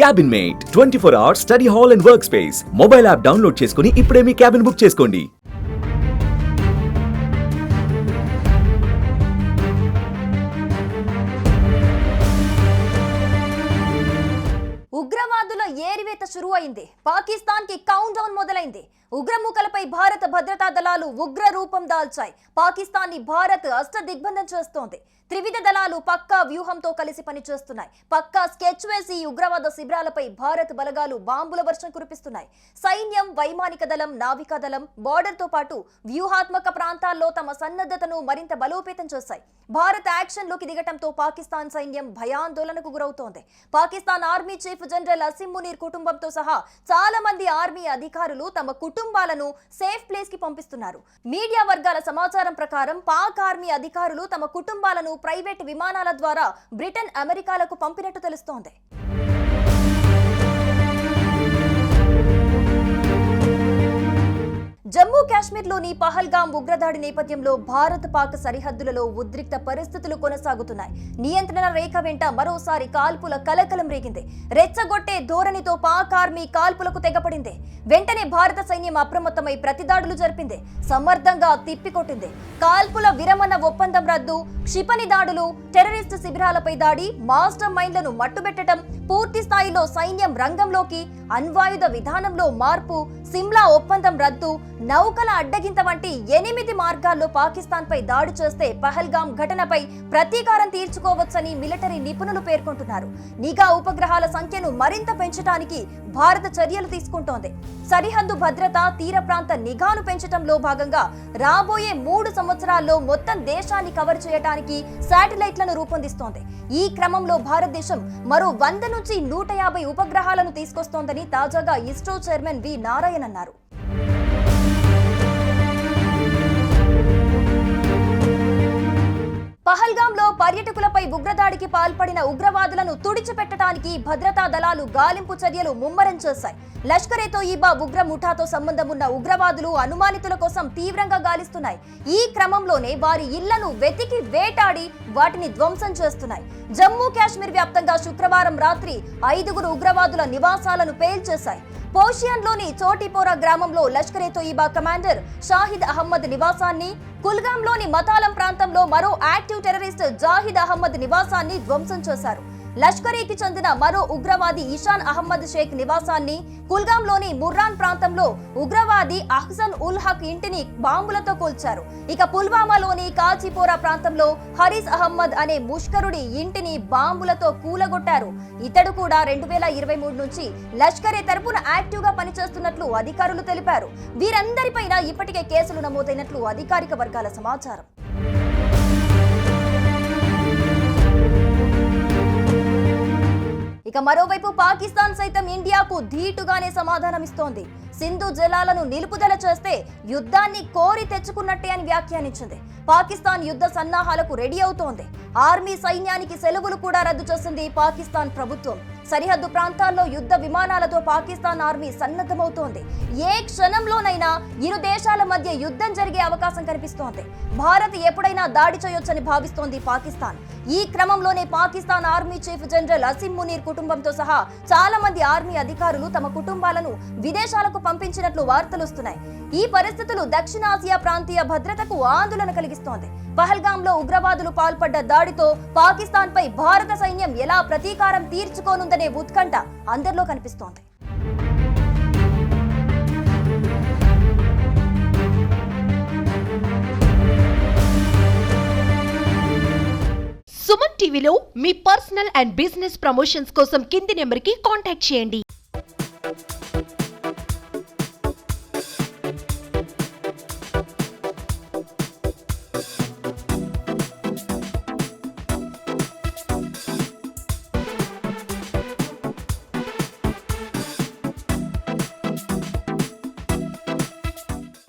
Cabin mate twenty four hours study hall and workspace mobile app download చేసుకుని ఇప్పుడే మీ cabin book చేసుకోండి. ఉగ్రవాదుల ఏరివేత అయింది పాకిస్తాన్కి కౌంట్ డౌన్ మొదలైంది. ఉగ్రమూకలపై భారత భద్రతా దళాలు ఉగ్ర రూపం దాల్చాయి. పాకిస్తాన్ని భారత్ అష్ట దిగ్బంధం చేస్తోంది. త్రివిధ దళాలు పక్కా వ్యూహంతో కలిసి పనిచేస్తున్నాయి. పక్కా స్కెచ్ వేసి ఉగ్రవాద శిబిరాలపై భారత్ బలగాలు బాంబుల వర్షం కురిపిస్తున్నాయి. సైన్యం వైమానిక దళం నావికా దళం బార్డర్తో పాటు వ్యూహాత్మక ప్రాంతాల్లో తమ సన్నద్ధతను మరింత బలోపేతం చేశాయి. భారత్ యాక్షన్లోకి దిగటంతో పాకిస్తాన్ సైన్యం భయాందోళనకు గురవుతోంది. Pakistan army chief general Asim Munir కుటుంబంతో సహా చాలా మంది ఆర్మీ అధికారులు తమ కుటుంబాలను సేఫ్ ప్లేస్కి పంపిస్తున్నారు. మీడియా వర్గాల సమాచారం ప్రకారం పాక్ ఆర్మీ అధికారులు తమ కుటుంబాలను ప్రైవేట్ విమానాల ద్వారా బ్రిటన్ అమెరికాలకు పంపినట్టు తెలుస్తోంది. కాశ్మీర్లోని పహల్గాం ఉగ్రదాడి నేపథ్యంలో భారత్ పాక్ సరిహద్దులలో ఉద్రిక్త పరిస్థితులు కొనసాగుతున్నాయి. నియంత్రణ రేఖ వెంట మరోసారి కాల్పుల కలకలం రేగింది. రెచ్చగొట్టే ధోరణితో పాక్ ఆర్మీ కాల్పులకు తెగపడింది. వెంటనే భారత సైన్యం అప్రమత్తమై ప్రతిదాడులు జరిపింది. సమర్థంగా తిప్పికొట్టింది. కాల్పుల విరమణ ఒప్పందం రద్దు క్షిపణి దాడులు టెర్రరిస్టు శిబిరాలపై దాడి మాస్టర్ మైండ్లను మట్టుబెట్టడం పూర్తి స్థాయిలో సైన్యం రంగంలోకి అణ్వాయుధ విధానంలో మార్పు సిమ్లా ఒప్పందం రద్దు నౌకల అడ్డగింత వంటి ఎనిమిది మార్గాల్లో పాకిస్తాన్ పై దాడి చేస్తే పహల్గాం ఘటనపై ప్రతీకారం తీర్చుకోవచ్చని మిలిటరీ నిపుణులు పేర్కొంటున్నారు. నిఘా ఉపగ్రహాల సంఖ్యను మరింత పెంచడానికి భారత చర్యలు తీసుకుంటోంది. సరిహద్దు భద్రత తీర ప్రాంత నిఘాను పెంచడంలో భాగంగా రాబోయే మూడు సంవత్సరాల్లో మొత్తం దేశాన్ని కవర్ చేయడానికి శాటిలైట్లను రూపొందిస్తోంది. ఈ క్రమంలో భారతదేశం మరో వంద నుంచి నూట యాభై ఉపగ్రహాలను తీసుకొస్తోందని తాజాగా ఇస్రో చైర్మన్ వి నారాయణ్ అన్నారు. పహల్గాంలో పర్యటకులపై ఉగ్రదాడికి పాల్పడిన ఉగ్రవాదులను తుడిచిపెట్టడానికి భద్రతా దళాలు గాలింపు చర్యలు ముమ్మరం చేశాయి. లష్కరే తోయిబా ఉగ్ర ముఠాతో సంబంధం ఉన్న ఉగ్రవాదులు అనుమానితుల కోసం తీవ్రంగా గాలిస్తున్నాయి. ఈ క్రమంలోనే వారి ఇళ్ళను వెతికి వేటాడి వాటిని ధ్వంసం చేస్తున్నాయి. జమ్మూ కాశ్మీర్ వ్యాప్తంగా శుక్రవారం రాత్రి ఐదుగురు ఉగ్రవాదుల నివాసాలను పేల్చేశాయి. పోషియన్లోని చోటిపోరా గ్రామంలో లష్కరే తోయిబా కమాండర్ షాహిద్ అహ్మద్ నివాసాన్ని కుల్గాంలోని మతాలం ప్రాంతంలో మరో యాక్టివ్ టెర్రరిస్ట్ జాహిద్ అహ్మద్ నివాసాన్ని ధ్వంసం చేశారు. లష్కరీకి చెందిన మరో ఉగ్రవాది ఇషాన్ అహ్మద్ షేక్ నివాసాన్ని కుల్గాంలోని ముర్రాన్ ప్రాంతంలో ఉగ్రవాది అహ్సన్ ఉల్ హక్ ఇంటిని బాంబులతో కూల్చారు. ఇక పుల్వామాలోని కాచిపోరా ప్రాంతంలో హరీస్ అహ్మద్ అనే ముష్కరుడి ఇంటిని బాంబులతో కూలగొట్టారు. ఇతడు కూడా రెండు వేల ఇరవై మూడు నుంచి లష్కరే తరపున యాక్టివ్గా పనిచేస్తున్నట్లు అధికారులు తెలిపారు. వీరందరిపైన ఇప్పటికే కేసులు నమోదైనట్లు అధికారిక వర్గాల సమాచారం. ఇక మరోవైపు పాకిస్తాన్ సైతం ఇండియాకు ధీటుగానే సమాధానమిస్తోంది. సింధు జలాలను నిలుపుదల చేస్తే యుద్ధాన్ని కోరి తెచ్చుకున్నట్టే అని వ్యాఖ్యానించింది. పాకిస్తాన్ యుద్ధ సన్నాహాలకు రెడీ అవుతోంది. ఆర్మీ సైన్యానికి సెలవులు కూడా రద్దు చేసింది పాకిస్తాన్ ప్రభుత్వం. సరిహద్దు ప్రాంతాల్లో యుద్ధ విమానాలతో పాకిస్తాన్ ఆర్మీ సన్నద్ధమవుతోంది. ఏ క్షణంలోనైనా ఇరు దేశాల మధ్య యుద్ధం జరిగే అవకాశం కనిపిస్తోంది. భారత్ ఎప్పుడైనా దాడి చేయొచ్చని భావిస్తోంది పాకిస్తాన్. ఈ క్రమంలోనే Pakistan army chief general Asim Munir కుటుంబంతో సహా చాలా మంది ఆర్మీ అధికారులు తమ కుటుంబాలను విదేశాలకు పంపించినట్లు వార్తలు వస్తున్నాయి. ఈ పరిస్థితులు దక్షిణాసియా ప్రాంతీయ భద్రతకు ఆందోళన కలిగిస్తోంది. పహల్గాంలో ఉగ్రవాదులు పాల్పడ్డ దాడితో పాకిస్తాన్ పై భారత సైన్యం ఎలా ప్రతీకారం తీర్చుకోనుందనే ఉత్కంఠ అందరిలో కనిపిస్తోంది. సుమన్ టీవీలో మీ పర్సనల్ అండ్ బిజినెస్ ప్రమోషన్స్ కోసం కింది నెంబర్కి కాంటాక్ట్ చేయండి.